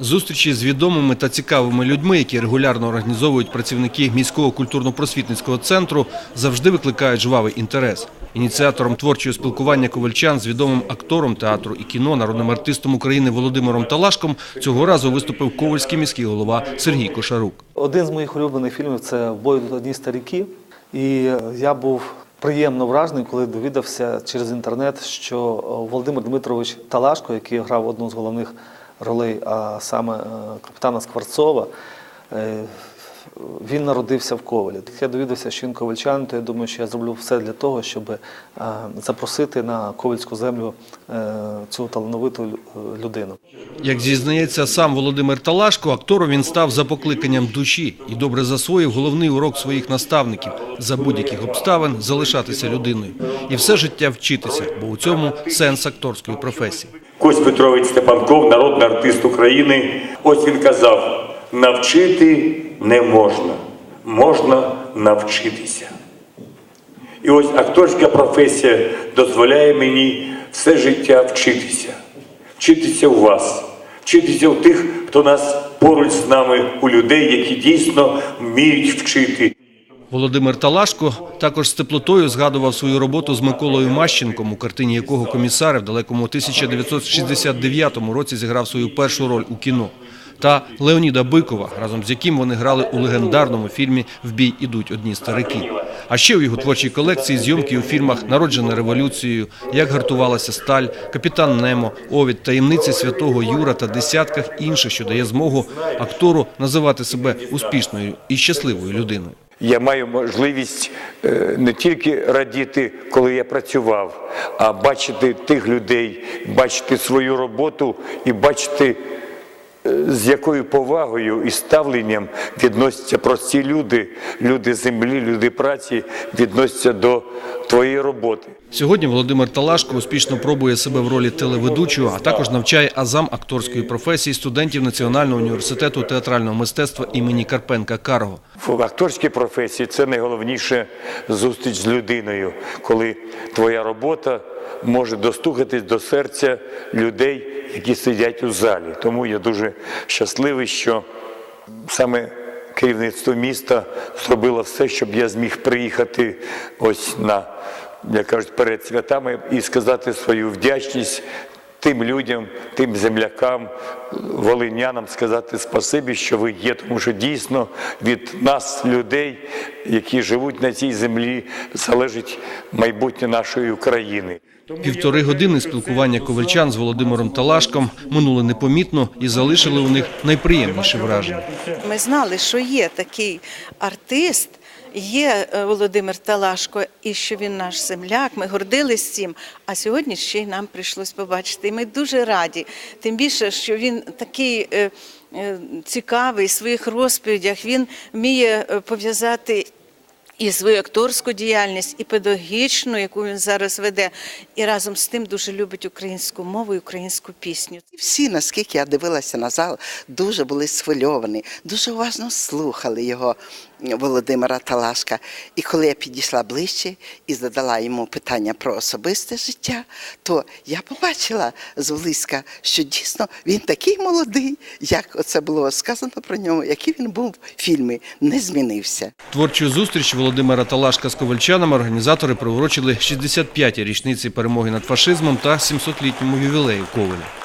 Зустрічі з відомими та цікавими людьми, які регулярно організовують працівники міського культурно-просвітницького центру, завжди викликають жвавий інтерес. Ініціатором творчого спілкування ковальчан з відомим актором театру і кіно, народним артистом України Володимиром Талашком цього разу виступив ковальський міський голова Сергій Кошарук. Один з моїх улюблених фільмів це Бой одні старіки. І я був приємно вражений, коли довідався через інтернет, що Володимир Дмитрович Талашко, який грав одну з головних ролей, а саме е, капітана Скворцова, е, він народився в Ковалі. Я довідався, що він ковальчанин, то я думаю, що я зроблю все для того, щоб е, запросити на ковальську землю цю талановиту людину. Як зізнається сам Володимир Талашко, актором він став за покликанням душі і добре засвоїв головний урок своїх наставників за будь-яких обставин залишатися людиною і все життя вчитися, бо у цьому сенс акторської професії. Кость Петрович Степанков, народний артист України. Ось він казав: навчити не можна, можна навчитися. І ось акторська професія дозволяє мені все життя вчитися, вчитися у вас, вчитися у тих, хто нас поруч з нами, у людей, які дійсно вміють вчити. Володимир Талашко також з теплотою згадував свою роботу з Миколою Мащенком, у картині якого комісар в далекому 1969 році зіграв свою першу роль у кіно. Та Леоніда Бикова, разом з яким вони грали у легендарному фільмі В бій ідуть одні старики. А ще у його творчій колекції зйомки у фільмах Народжена революцією, Як гартувалася сталь, Капітан Немо, Овід, таємниці святого Юра та десятках інших, що дає змогу актору називати себе успішною і щасливою людиною. Я маю можливість е, не тільки радіти, коли я працював, а бачити тих людей, бачити свою роботу і бачити, е, з якою повагою і ставленням відносяться прості люди, люди землі, люди праці, відносяться до твоєї роботи. Сьогодні Володимир Талашко успішно пробує себе в ролі телеведучого, а також навчає азам акторської професії студентів Національного університету театрального мистецтва імені Карпенка Карго. В акторській професії це найголовніше зустріч з людиною, коли твоя робота може достукатись до серця людей, які сидять у залі. Тому я дуже щасливий, що саме керівництво міста зробило все, щоб я зміг приїхати ось на, як кажуть, перед святами і сказати свою вдячність тим людям, тим землякам, волинянам сказати спасибі, що ви є, тому що дійсно від нас, людей, які живуть на цій землі, залежить майбутнє нашої України. Півтори години спілкування ковальчан з Володимиром Талашком минули непомітно і залишили у них найприємніше враження. Ми знали, що є такий артист, є е, Володимир Талашко, і що він наш земляк. Ми гордились цим. А сьогодні ще й нам прийшлось побачити. Ми дуже раді. Тим більше, що він такий е, е, цікавий в своїх розповідях. Він вміє пов'язати. І свою акторську діяльність, і педагогічну, яку він зараз веде, і разом з тим дуже любить українську мову і українську пісню. Всі, наскільки я дивилася на зал, дуже були схвильовані, дуже уважно слухали його Володимира Талашка. І коли я підійшла ближче і задала йому питання про особисте життя, то я побачила зблизька, що дійсно він такий молодий, як оце було сказано про нього, який він був в фільмі, не змінився. Творчу зустріч Володимира Талашка з ковальчанами організатори приурочили 65-ті річниці перемоги над фашизмом та 700-літньому ювілею Ковеля.